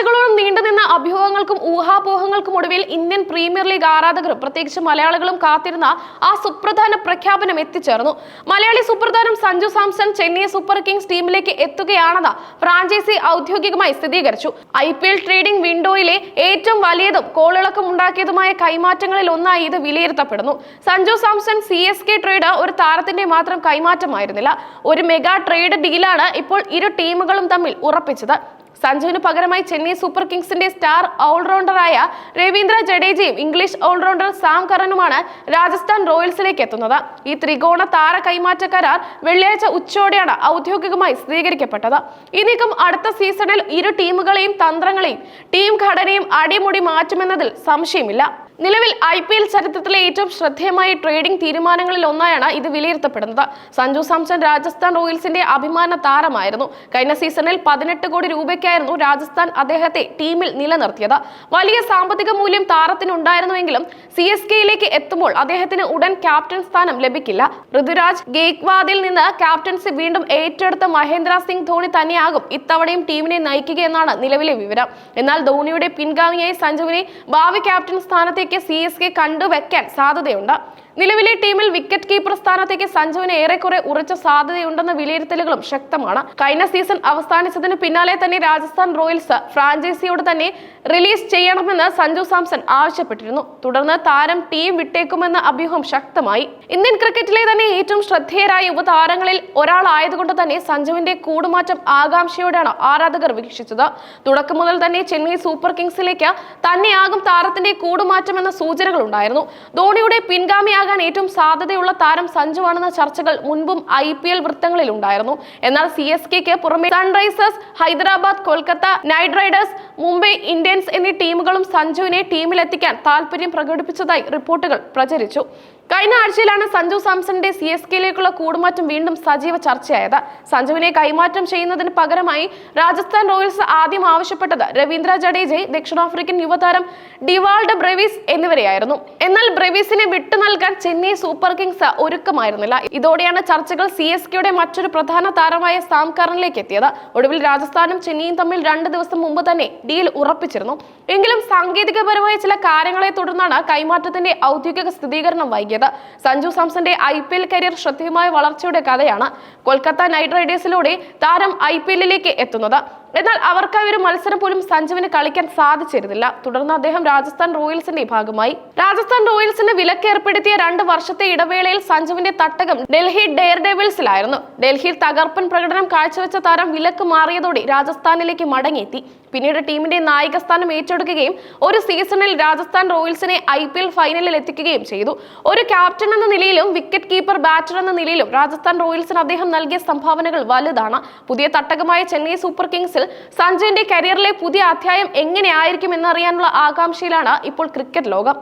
ആഴ്ചകളോളം നീണ്ടുനിന്ന അഭ്യൂഹങ്ങൾക്കും ഊഹാപോഹങ്ങൾക്കും ഒടുവിൽ ഇന്ത്യൻ പ്രീമിയർ ലീഗ് ആരാധകരും പ്രത്യേകിച്ച് മലയാളികളും കാത്തിരുന്ന ആ സുപ്രധാന പ്രഖ്യാപനം എത്തിച്ചേർന്നു. Malayali സുപ്രധാനം Sanju Samson Chennai Super Kings ടീമിലേക്ക് എത്തുകയാണെന്ന് ഫ്രാഞ്ചൈസി ഔദ്യോഗികമായി സ്ഥിരീകരിച്ചു. ഐ പി എൽ ട്രേഡിംഗ് വിൻഡോയിലെ ഏറ്റവും വലിയതും കോളിളക്കം ഉണ്ടാക്കിയതുമായ കൈമാറ്റങ്ങളിൽ ഒന്നായി ഇത് വിലയിരുത്തപ്പെടുന്നു. Sanju Samson C S K trade ഒരു താരത്തിന്റെ മാത്രം കൈമാറ്റമായിരുന്നില്ല. ഒരു മെഗാ ട്രേഡ് ഡീലാണ് ഇപ്പോൾ ഇരു ടീമുകളും തമ്മിൽ ഉറപ്പിച്ചത്. സഞ്ജുവിന് പകരമായി ചെന്നൈ സൂപ്പർ കിങ്സിന്റെ സ്റ്റാർ ഓൾറൗണ്ടറായ രവീന്ദ്ര ജഡേജയും ഇംഗ്ലീഷ് ഓൾറൗണ്ടർ സാം കറനുമാണ് രാജസ്ഥാൻ റോയൽസിലേക്ക് എത്തുന്നത്. ഈ ത്രികോണ താര കൈമാറ്റ കരാർ വെള്ളിയാഴ്ച ഉച്ചയോടെയാണ് ഔദ്യോഗികമായി സ്ഥിരീകരിക്കപ്പെട്ടത്. ഈ അടുത്ത സീസണിൽ ഇരു ടീമുകളെയും തന്ത്രങ്ങളെയും ടീം ഘടനയും അടിമുടി മാറ്റുമെന്നതിൽ സംശയമില്ല. നിലവിൽ ഐ പി എൽ ചരിത്രത്തിലെ ഏറ്റവും ശ്രദ്ധേയമായ ട്രേഡിംഗ് തീരുമാനങ്ങളിൽ ഒന്നായാണ് ഇത് വിലയിരുത്തപ്പെടുന്നത്. സഞ്ജു സാംസൺ രാജസ്ഥാൻ റോയൽസിന്റെ അഭിമാന താരമായിരുന്നു. കഴിഞ്ഞ സീസണിൽ പതിനെട്ട് കോടി രൂപയ്ക്കായിരുന്നു രാജസ്ഥാൻ അദ്ദേഹത്തെ ടീമിൽ നിലനിർത്തിയത്. വലിയ സാമ്പത്തിക മൂല്യം താരത്തിന് ഉണ്ടായിരുന്നുവെങ്കിലും സി എസ് കെയിലേക്ക് എത്തുമ്പോൾ അദ്ദേഹത്തിന് ഉടൻ ക്യാപ്റ്റൻ സ്ഥാനം ലഭിക്കില്ല. ഋതുരാജ് ഗേക്വാദിൽ നിന്ന് ക്യാപ്റ്റൻസി വീണ്ടും ഏറ്റെടുത്ത മഹേന്ദ്ര സിംഗ് ധോണി തന്നെയാകും ഇത്തവണയും ടീമിനെ നയിക്കുകയെന്നാണ് നിലവിലെ വിവരം. എന്നാൽ ധോണിയുടെ പിൻഗാമിയായി സഞ്ജുവിനെ ഭാവി ക്യാപ്റ്റൻ സ്ഥാനത്തേക്ക് സി എസ് കെ കണ്ടുവെക്കാൻ സാധ്യതയുണ്ട്. നിലവിലെ ടീമിൽ വിക്കറ്റ് കീപ്പർ സ്ഥാനത്തേക്ക് സഞ്ജുവിന് ഏറെക്കുറെ ഉറച്ച സാധ്യതയുണ്ടെന്ന വിലയിരുത്തലുകളും ശക്തമാണ്. കഴിഞ്ഞ സീസൺ അവസാനിച്ചതിന് പിന്നാലെ തന്നെ രാജസ്ഥാൻ റോയൽസ് ഫ്രാഞ്ചൈസിയോട് തന്നെ റിലീസ് ചെയ്യണമെന്ന് സഞ്ജു സാംസൺ ആവശ്യപ്പെട്ടിരുന്നു. തുടർന്ന് താരം ടീം വിട്ടേക്കുമെന്ന അഭ്യൂഹം ശക്തമായി. ഇന്ത്യൻ ക്രിക്കറ്റിലെ തന്നെ ഏറ്റവും ശ്രദ്ധേയരായ യുവതാരങ്ങളിൽ ഒരാളായതുകൊണ്ട് തന്നെ സഞ്ജുവിന്റെ കൂടുമാറ്റം ആകാംക്ഷയോടെയാണ് ആരാധകർ വീക്ഷിച്ചത്. തുടക്കം മുതൽ തന്നെ ചെന്നൈ സൂപ്പർ കിങ്സിലേക്ക് തന്നെയാകും താരത്തിന്റെ കൂടുമാറ്റമെന്ന സൂചനകൾ ഉണ്ടായിരുന്നു ധോണിയുടെ പിൻഗാമിയാകാൻ ഏറ്റവും സാധ്യതയുള്ള താരം സഞ്ജുവാണെന്ന ചർച്ചകൾ മുൻപും ഐ പി എൽ വൃത്തങ്ങളിൽ ഉണ്ടായിരുന്നു എന്നാൽ സി എസ് കെക്ക് പുറമെ Sunrisers Hyderabad Kolkata Knight Riders Mumbai Indians എന്നീ ടീമുകളും സഞ്ജുവിനെ ടീമിലെത്തിക്കാൻ താല്പര്യം പ്രകടിപ്പിച്ചതായി റിപ്പോർട്ടുകൾ പ്രചരിച്ചു. കഴിഞ്ഞ ആഴ്ചയിലാണ് സഞ്ജു സാംസണിന്റെ സി എസ് കെയിലേക്കുള്ള കൂടുമാറ്റം വീണ്ടും സജീവ ചർച്ചയായത്. സഞ്ജുവിനെ കൈമാറ്റം ചെയ്യുന്നതിന് പകരമായി രാജസ്ഥാൻ റോയൽസ് ആദ്യം ആവശ്യപ്പെട്ടത് രവീന്ദ്ര ജഡേജയെ ദക്ഷിണാഫ്രിക്കൻ യുവതാരം ഡിവാൾഡ് ബ്രെവിസ് എന്നിവരെയായിരുന്നു. എന്നാൽ ബ്രെവിസിനെ വിട്ടു നൽകാൻ ചെന്നൈ സൂപ്പർ കിങ്സ് ഒരുക്കമായിരുന്നില്ല. ഇതോടെയാണ് ചർച്ചകൾ സി എസ് കെയുടെ മറ്റൊരു പ്രധാന താരമായ സാം കറനിലേക്ക് എത്തിയത്. ഒടുവിൽ രാജസ്ഥാനും ചെന്നൈയും തമ്മിൽ രണ്ട് ദിവസം മുമ്പ് തന്നെ ഡീൽ ഉറപ്പിച്ചിരുന്നു. എങ്കിലും സാങ്കേതികപരമായ ചില കാര്യങ്ങളെ തുടർന്നാണ് കൈമാറ്റത്തിന്റെ ഔദ്യോഗിക സ്ഥിരീകരണം വൈകിയത്. സഞ്ജു സാംസന്റെ ഐ പി എൽ കരിയർ ശ്രദ്ധേയമായ വളർച്ചയുടെ കഥയാണ് കൊൽക്കത്ത നൈറ്റ് റൈഡേഴ്സിലൂടെ താരം ഐ പി എല്ലിലേക്ക് എത്തുന്നത്. എന്നാൽ അവർക്കായി ഒരു മത്സരം പോലും സഞ്ജുവിന് കളിക്കാൻ സാധിച്ചിരുന്നില്ല. തുടർന്ന് അദ്ദേഹം രാജസ്ഥാൻ റോയൽസിന്റെ ഭാഗമായി. രാജസ്ഥാൻ റോയൽസിന് വിലക്ക് ഏർപ്പെടുത്തിയ രണ്ട് വർഷത്തെ ഇടവേളയിൽ സഞ്ജുവിന്റെ തട്ടകം ഡൽഹി ഡെയർ ഡെവിൾസിലായിരുന്നു ഡൽഹിയിൽ തകർപ്പൻ പ്രകടനം കാഴ്ചവെച്ച താരം വിലക്ക് മാറിയതോടെ രാജസ്ഥാനിലേക്ക് മടങ്ങിയെത്തി. പിന്നീട് ടീമിന്റെ നായക സ്ഥാനം ഏറ്റെടുക്കുകയും ഒരു സീസണിൽ രാജസ്ഥാൻ റോയൽസിനെ ഐ പി എൽ ഫൈനലിൽ എത്തിക്കുകയും ചെയ്തു. ഒരു ക്യാപ്റ്റൻ എന്ന നിലയിലും വിക്കറ്റ് കീപ്പർ ബാറ്റർ എന്ന നിലയിലും രാജസ്ഥാൻ റോയൽസിന് അദ്ദേഹം നൽകിയ സംഭാവനകൾ വലുതാണ്. പുതിയ തട്ടകമായ ചെന്നൈ സൂപ്പർ കിങ്സിൽ സഞ്ജയന്റെ കരിയറിലെ പുതിയ അധ്യായം എങ്ങനെയായിരിക്കും എന്നറിയാനുള്ള ആകാംക്ഷയിലാണ് ഇപ്പോൾ ക്രിക്കറ്റ് ലോകം.